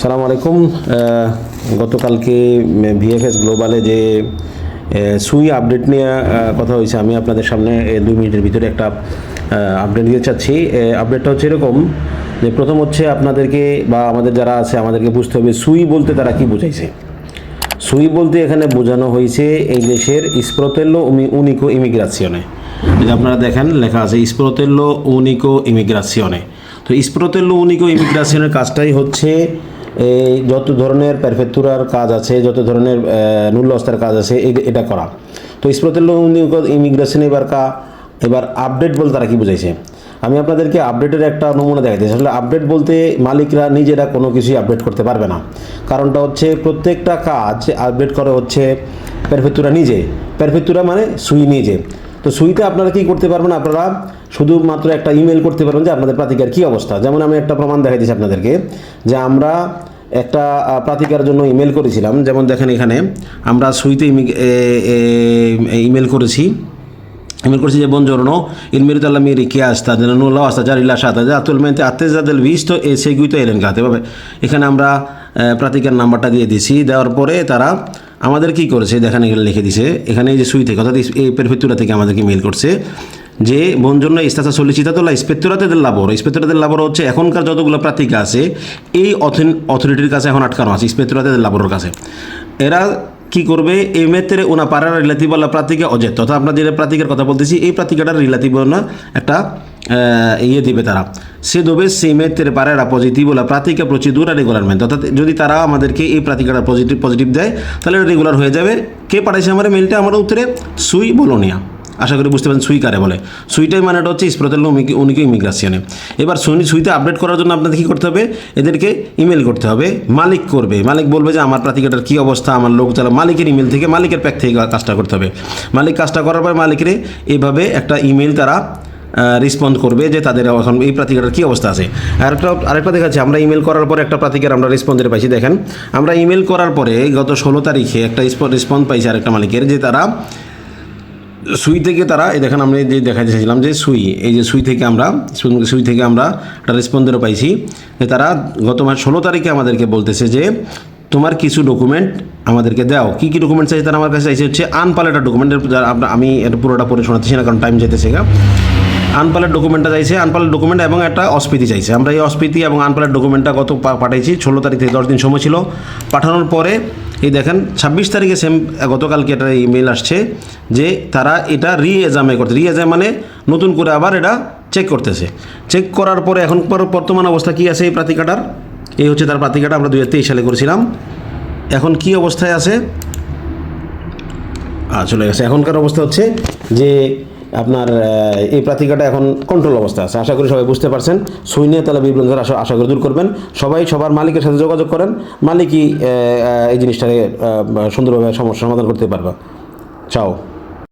সালামু আলাইকুম গতকালকে ভিএফএস গ্লোবালে যে সুই আপডেট নিয়ে কথা হয়েছে, আমি আপনাদের সামনে দুই মিনিটের ভিতরে একটা আপডেট দিতে চাচ্ছি। আপডেটটা হচ্ছে এরকম যে, প্রথম হচ্ছে আপনাদেরকে বা আমাদের যারা আছে, আমাদেরকে বুঝতে হবে সুই বলতে তারা কি বুঝাইছে। সুই বলতে এখানে বোঝানো হয়েছে এই দেশের স্প্রোতেল্লো উনিকো ইমিগ্রাসিয়নে। যদি আপনারা দেখেন, লেখা আছে স্প্রোতেল্লো উনিকো ইমিগ্রাসিয়নে। তো স্প্রোতেল্লো উনিকো ইমিগ্রাসিয়নের কাজটাই হচ্ছে যত ধরনের প্যারফেক্তুরার কাজ আছে, যত ধরনের নুল্লস্তার কাজ আছে এটা করা। তো স্প্রোতেল্লো উনিকো ইমিগ্রাসিয়ন এবার কা, এবার আপডেট বলতে তারা কি বুঝাইছে? আমি আপনাদেরকে আপডেটের একটা নমুনা দেখাইছি আসলে আপডেট বলতে মালিকরা নিজেরা কোনো কিছুই আপডেট করতে পারবে না। কারণটা হচ্ছে প্রত্যেকটা কাজ আপডেট করে হচ্ছে প্যারফেক্তুরা নিজে। প্যারফেক্তুরা মানে সুই নিজে। তো সুইতে আপনারা কি করতে পারবেন? আপনারা শুধুমাত্র একটা ইমেল করতে পারবেন যে আপনাদের প্রাতিকার কী অবস্থা। যেমন আমি একটা প্রমাণ দেখাই দিচ্ছি আপনাদেরকে যে আমরা একটা প্রাতিকার জন্য ইমেল করেছিলাম। যেমন দেখেন এখানে আমরা সুইতে ইমেল করেছি। Email করছি যে buongiorno, il merito alla mia richiesta della nulla osta già rilasciata attualmente attesa del visto e seguito elencate এভাবে এখানে আমরা প্রাতিকার নাম্বারটা দিয়ে দিছি। দেওয়ার পরে তারা আমাদের কি করেছে? দেখেন এখানে লিখে দিছে। এখানে এই যে সুই থেকে, অর্থাৎ এই পেরফেক্তুরা থেকে আমাদেরকে মেল করছে যে বনজন্য ইস্তাসা সলিচিতাতো লা ইস্পেত্তরাতে del lavoro ইস্পেত্তরাতে del lavoro হচ্ছে এখনকার যতগুলো প্রাতিকা আছে, এই অথরিটির কাছে এখন আটকানো আছে ইস্পেত্তরাতে del lavoro কাছে। এরা কি করবে? এই মেতেরে ওনা পাড়ার রিলাতিভ আল্লাহ প্রাতিকা অজেত তথা আমরা যে প্রাতিকার কথা বলতেছি, এই প্রাতিকাটার রিলাতিভ না, একটা ইয়ে দিবে তারা। সে দেবে সেই মেতেরে পাড়ারা পজিটিভ ওলা প্রাতিকা প্রচিদুরা রেগুলারমেন্ট অর্থাৎ যদি তারা আমাদেরকে এই প্রাতিকাটা পজিটিভ পজিটিভ দেয়, তাহলে রেগুলার হয়ে যাবে। কে পাঠাইছে আমার মেলটা আমার উত্তরে সুই বলোনিয়া। আশা করি বুঝতে পারেন সুই কারে বলে। সুইটাই মানেটা হচ্ছে স্প্রোতেল উনিকে ইমিগ্রাসিয়নে এবার সুই সুইতে আপডেট করার জন্য আপনাদের কী করতে হবে? এদেরকে ইমেল করতে হবে। মালিক করবে। মালিক বলবে যে, আমার প্রাতিকাটার কী অবস্থা? আমার লোক চালা মালিকের ইমেল থেকে, মালিকের প্যাক থেকে কাজটা করতে হবে। মালিক কাজটা করার পর মালিকের এইভাবে একটা ইমেল তারা রেসপন্ড করবে যে তাদের এখন এই প্রাতিকাটার কী অবস্থা আছে। আরেকটা আরেকটা দেখাচ্ছি, আমরা ইমেল করার পরে একটা প্রাতিকার আমরা রেসপন্সের পাইছি, দেখেন। আমরা ইমেল করার পরে গত ষোলো তারিখে একটা রেসপন্স পাইছি আরেকটা মালিকের, যে তারা সুই থেকে তারা, এই দেখেন আমরা যে দেখা যাচ্ছিলাম যে সুই, এই যে সুই থেকে আমরা, সুই- থেকে আমরা একটা রেসপন্দেরও পাইছি, যে তারা গত মাস ষোলো তারিখে আমাদেরকে বলতেছে যে, তোমার কিছু ডকুমেন্ট আমাদেরকে দাও। কী কী ডকুমেন্ট চাইছে তারা আমার কাছে চাইছে হচ্ছে আনপালেটা ডকুমেন্টের আমি এটা পুরোটা পড়ে শোনাতেছি না, কারণ টাইম যেতেছে আনপালের ডকুমেন্টটা চাইছে, আনপালের ডকুমেন্ট এবং একটা অস্পিতি চাইছে। আমরা এই অস্পিতি এবং আনপালের ডকুমেন্টটা গত পাঠাইছি, ষোলো তারিখ থেকে দশ দিন সময় ছিল। পাঠানোর পরে, এই দেখেন, ছাব্বিশ তারিখে সেম গতকালকে একটা ইমেল আসছে যে তারা এটা রি এজামে করতে রি এজাম মানে নতুন করে আবার এটা চেক করতেছে। চেক করার পরে এখন বর্তমান অবস্থা কী আছে এই প্রাতিকাটার? এই হচ্ছে তার প্রাতিকাটা, আমরা দু হাজার তেইশ সালে করেছিলাম। এখন কি অবস্থায় আছে? চলে গেছে। এখনকার অবস্থা হচ্ছে যে আপনার এই প্রাতিকাটা এখন কন্ট্রোল অবস্থা আছে। আশা করি সবাই বুঝতে পারছেন। সুই তাহলে বিভ্রান্ত হওয়ার আশা আশা করি দূর করবেন। সবাই সবার মালিকের সাথে যোগাযোগ করেন। মালিকই এই জিনিসটাকে সুন্দরভাবে সমস্যার সমাধান করতে পারবে। চাও।